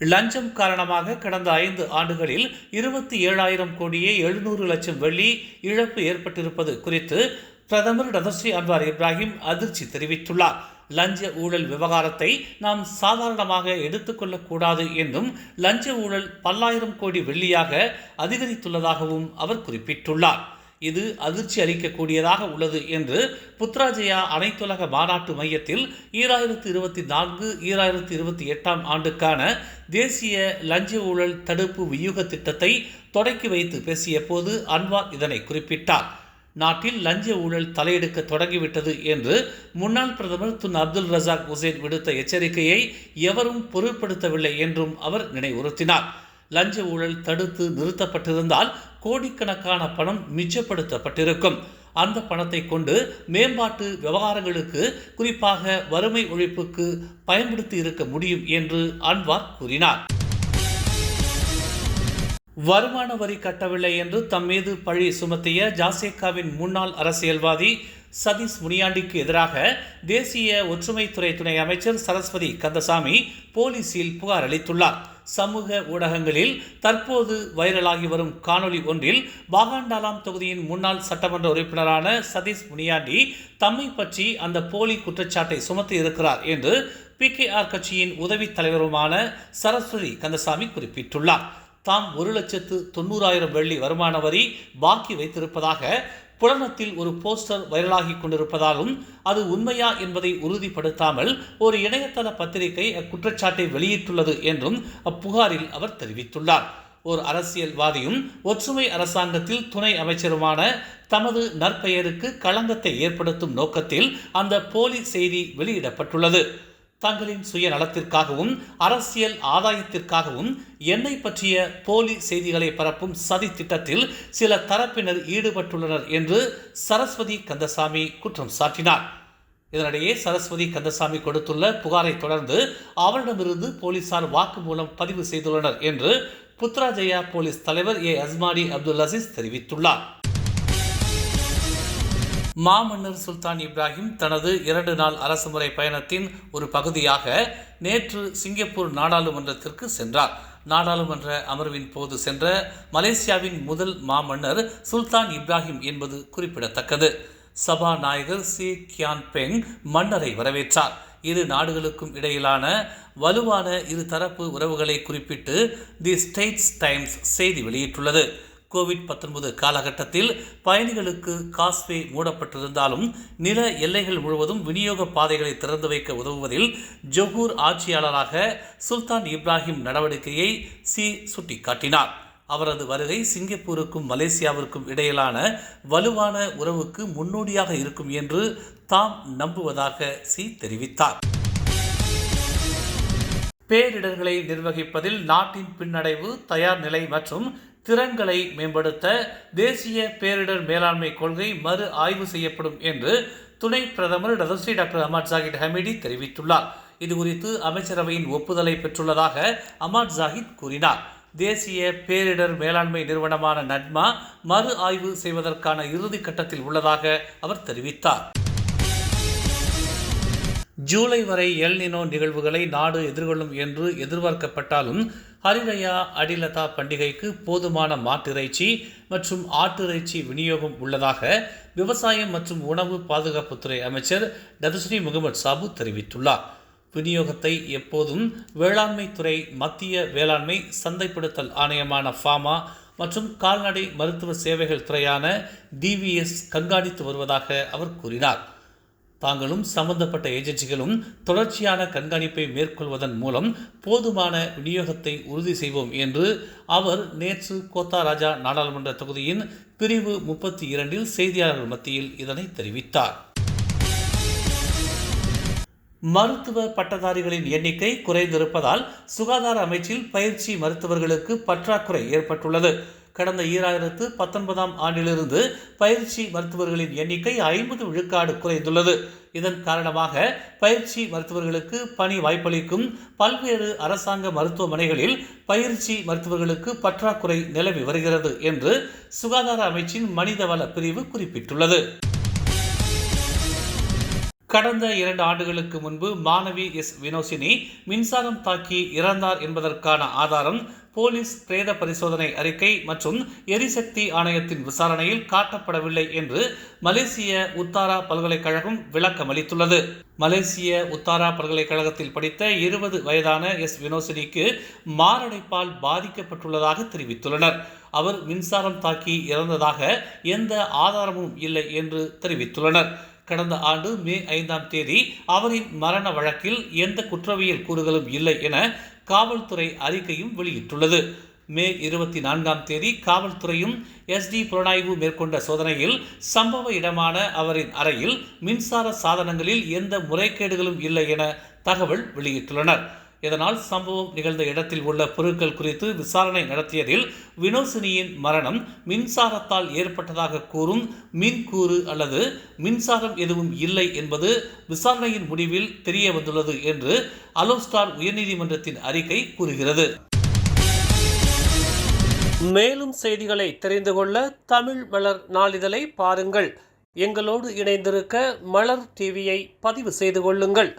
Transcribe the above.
லஞ்சம் காரணமாக கடந்த ஐந்து ஆண்டுகளில் இருபத்தி ஏழாயிரம் கோடியே எழுநூறு லட்சம் வெள்ளி இழப்பு ஏற்பட்டிருப்பது குறித்து பிரதமர் டதஸ்ரீ அன்வார் இப்ராஹிம் அதிர்ச்சி தெரிவித்துள்ளார். லஞ்ச ஊழல் விவகாரத்தை நாம் சாதாரணமாக எடுத்துக்கொள்ளக்கூடாது என்றும் லஞ்ச ஊழல் பல்லாயிரம் கோடி வெள்ளியாக அதிகரித்துள்ளதாகவும் அவர் குறிப்பிட்டுள்ளார். இது அதிர்ச்சி அளிக்கக்கூடியதாக உள்ளது என்று புத்ராஜயா அனைத்துலக மாநாட்டு மையத்தில் ஈராயிரத்து இருபத்தி நான்கு ஈராயிரத்து இருபத்தி எட்டாம் ஆண்டுக்கான தேசிய லஞ்ச ஊழல் தடுப்பு வியூக திட்டத்தை தொடக்கி வைத்து பேசிய போது அன்வார் இதனை குறிப்பிட்டார். நாட்டில் லஞ்ச ஊழல் தலையெடுக்க தொடங்கிவிட்டது என்று முன்னாள் பிரதமர் துன் அப்துல் ரசாக் உசேன் விடுத்த எச்சரிக்கையை எவரும் பொருட்படுத்தவில்லை என்றும் அவர் நினைவுறுத்தினார். லஞ்ச ஊழல் தடுத்து நிறுத்தப்பட்டிருந்தால் கோடிக்கணக்கான பணம் மிச்சப்படுத்தப்பட்டிருக்கும். அந்த பணத்தை கொண்டு மேம்பாட்டு விவகாரங்களுக்கு குறிப்பாக வறுமை ஒழிப்புக்கு பயன்படுத்தி இருக்க முடியும் என்று அன்வார் கூறினார். வருமான வரி கட்டவில்லை என்று தம் மீது பழி சுமத்திய ஜாசேகாவின் முன்னாள் அரசியல்வாதி சதீஷ் முனியாண்டிக்கு எதிராக தேசிய ஒற்றுமைத்துறை துணை அமைச்சர் சரஸ்வதி கந்தசாமி போலீசில் புகார் அளித்துள்ளார். சமூக ஊடகங்களில் தற்போது வைரலாகி வரும் காணொளி ஒன்றில் பாகாண்டாலாம் தொகுதியின் முன்னாள் சட்டமன்ற உறுப்பினரான சதீஷ் முனியாண்டி தம்மை பற்றி அந்த போலி குற்றச்சாட்டை சுமத்தி இருக்கிறார் என்று பிகேஆர் கட்சியின் உதவித் தலைவருமான சரஸ்வதி கந்தசாமி குறிப்பிட்டுள்ளார். தாம் ஒரு லட்சத்து தொண்ணூறாயிரம் வெள்ளி வருமான வரி பாக்கி வைத்திருப்பதாக புலனத்தில் ஒரு போஸ்டர் வைரலாகி கொண்டிருப்பதாலும் அது உண்மையா என்பதை உறுதிப்படுத்தாமல் ஒரு இணையதள பத்திரிகை அக்குற்றச்சாட்டை வெளியிட்டுள்ளது என்றும் அப்புகாரில் அவர் தெரிவித்துள்ளார். ஒரு அரசியல்வாதியும் ஒற்றுமை அரசாங்கத்தில் துணை அமைச்சருமான தமது நற்பெயருக்கு களங்கத்தை ஏற்படுத்தும் நோக்கத்தில் அந்த போலி செய்தி வெளியிடப்பட்டுள்ளது. தங்களின் சுயநலத்திற்காகவும் அரசியல் ஆதாயத்திற்காகவும் என்னை பற்றிய போலி செய்திகளை பரப்பும் சதி திட்டத்தில் சில தரப்பினர் ஈடுபட்டுள்ளனர் என்று சரஸ்வதி கந்தசாமி குற்றம் சாட்டினார். இதனிடையே சரஸ்வதி கந்தசாமி கொடுத்துள்ள புகாரை தொடர்ந்து அவரிடமிருந்து போலீசார் வாக்குமூலம் பதிவு செய்துள்ளனர் என்று புத்ராஜயா போலீஸ் தலைவர் ஏ. அஸ்மாடி அப்துல் அசீஸ் தெரிவித்துள்ளார். மாமன்னர் சுல்தான் இப்ராஹிம் தனது இரண்டு நாள் அரசுமுறை பயணத்தின் ஒரு பகுதியாக நேற்று சிங்கப்பூர் நாடாளுமன்றத்திற்கு சென்றார். நாடாளுமன்ற அமர்வின் போது சென்ற மலேசியாவின் முதல் மாமன்னர் சுல்தான் இப்ராஹிம் என்பது குறிப்பிடத்தக்கது. சபாநாயகர் சி கியான் பெங் மன்னரை வரவேற்றார். இரு நாடுகளுக்கும் இடையிலான வலுவான இருதரப்பு உறவுகளை குறிப்பிட்டு தி ஸ்டேட்ஸ் டைம்ஸ் செய்தி வெளியிட்டுள்ளது. கோவிட் பத்தொன்பது காலகட்டத்தில் பயணிகளுக்கு காஸ்வே மூடப்பட்டிருந்தாலும் நில எல்லைகள் முழுவதும் விநியோக பாதைகளை திறந்து வைக்க உதவுவதில் ஜொஹூர் ஆட்சியாளராக சுல்தான் இப்ராஹிம் நடவடிக்கையை சி சுட்டிக்காட்டினார். அவரது வருகை சிங்கப்பூருக்கும் மலேசியாவிற்கும் இடையிலான வலுவான உறவுக்கு முன்னோடியாக இருக்கும் என்று தாம் நம்புவதாக சி தெரிவித்தார். பேரிடர்களை நிர்வகிப்பதில் நாட்டின் பின்னடைவு தயார் நிலை மற்றும் திறன்களை மேம்படுத்த தேசிய பேரிடர் மேலாண்மை கொள்கை மறு ஆய்வு செய்யப்படும் என்று துணை பிரதமர் datuk seri doctor Ahmad Zahid Hamidi தெரிவித்துள்ளார். இதுகுறித்து அமைச்சரவையின் ஒப்புதலை பெற்றுள்ளதாக அமர் ஜாகித் கூறினார். தேசிய பேரிடர் மேலாண்மை நிறுவனமான நட்மா மறு ஆய்வு செய்வதற்கான இறுதி கட்டத்தில் உள்ளதாக அவர் தெரிவித்தார். ஜூலை வரை எல்நினோ நிகழ்வுகளை நாடு எதிர்கொள்ளும் என்று எதிர்பார்க்கப்பட்டாலும் ஹரிரயா அடிலதா பண்டிகைக்கு போதுமான மாட்டிறைச்சி மற்றும் ஆட்டிறைச்சி விநியோகம் உள்ளதாக விவசாயம் மற்றும் உணவு பாதுகாப்புத்துறை அமைச்சர் டதுஸ்ரீ முகமது சாபு தெரிவித்துள்ளார். விநியோகத்தை எப்போதும் வேளாண்மை துறை மத்திய வேளாண்மை சந்தைப்படுத்தல் ஆணையமான ஃபாமா மற்றும் கால்நடை மருத்துவ சேவைகள் துறையான டிவிஎஸ் கண்காணித்து வருவதாக அவர் கூறினார். தாங்களும் சம்பந்தப்பட்ட ஏஜென்சிகளும் தொடர்ச்சியான கண்காணிப்பை மேற்கொள்வதன் மூலம் போதுமான விநியோகத்தை உறுதி செய்வோம் என்று அவர் நேற்று கோத்தாராஜா நாடாளுமன்ற தொகுதியின் பிரிவு முப்பத்தி இரண்டில் செய்தியாளர்கள் மத்தியில் இதனை தெரிவித்தார். மருத்துவ பட்டதாரிகளின் எண்ணிக்கை குறைந்திருப்பதால் சுகாதார அமைச்சில் பயிற்சி மருத்துவர்களுக்கு பற்றாக்குறை ஏற்பட்டுள்ளது. கடந்த ஈராயிரத்து பத்தொன்பதாம் ஆண்டிலிருந்து பயிற்சி மருத்துவர்களின் எண்ணிக்கை ஐம்பது விழுக்காடு குறைந்துள்ளது. இதன் காரணமாக பயிற்சி மருத்துவர்களுக்கு பணி வாய்ப்பளிக்கும் பல்வேறு அரசாங்க மருத்துவமனைகளில் பயிற்சி மருத்துவர்களுக்கு பற்றாக்குறை நிலவி வருகிறது என்று சுகாதார அமைச்சின் மனிதவள பிரிவு குறிப்பிட்டுள்ளது. கடந்த இரண்டு ஆண்டுகளுக்கு முன்பு மாணவி எஸ் வினோசினி மின்சாரம் தாக்கி இறந்தார் என்பதற்கான ஆதாரம் போலீஸ் பிரேத பரிசோதனை அறிக்கை மற்றும் எரிசக்தி ஆணையத்தின் விசாரணையில் காட்டப்படவில்லை என்று மலேசிய உத்தாரா பல்கலைக்கழகம் விளக்கமளித்துள்ளது மலேசிய உத்தாரா பல்கலைக்கழகத்தில் படித்த இருபது வயதான எஸ். வினோசினிக்கு மாரடைப்பால் பாதிக்கப்பட்டுள்ளதாக தெரிவித்துள்ளனர். அவர் மின்சாரம் தாக்கி இறந்ததாக எந்த ஆதாரமும் இல்லை என்று தெரிவித்துள்ளனர். கடந்த ஆண்டு மே ஐந்தாம் தேதி அவரின் மரண வழக்கில் எந்த குற்றவியல் கூறுகளும் இல்லை என காவல்துறை அறிக்கையும் வெளியிட்டுள்ளது. மே இருபத்தி நான்காம் தேதி காவல்துறையும் எஸ்டி புலனாய்வு மேற்கொண்ட சோதனையில் சம்பவ இடமான அவரின் அறையில் மின்சார சாதனங்களில் எந்த முறைகேடுகளும் இல்லை என தகவல் வெளியிட்டுள்ளனர். இதனால் சம்பவம் நிகழ்ந்த இடத்தில் உள்ள பொருட்கள் குறித்து விசாரணை நடத்தியதில் வினோசினியின் மரணம் மின்சாரத்தால் ஏற்பட்டதாக கூறும் மின்கூறு அல்லது மின்சாரம் எதுவும் இல்லை என்பது விசாரணையின் முடிவில் தெரிய வந்துள்ளது என்று அலோஸ்டார் உயர்நீதிமன்றத்தின் அறிக்கை கூறுகிறது. மேலும் செய்திகளை தெரிந்து கொள்ள தமிழ் மலர் நாளிதழை பாருங்கள். எங்களோடு இணைந்திருக்க மலர் டிவியை பதிவு செய்து கொள்ளுங்கள்.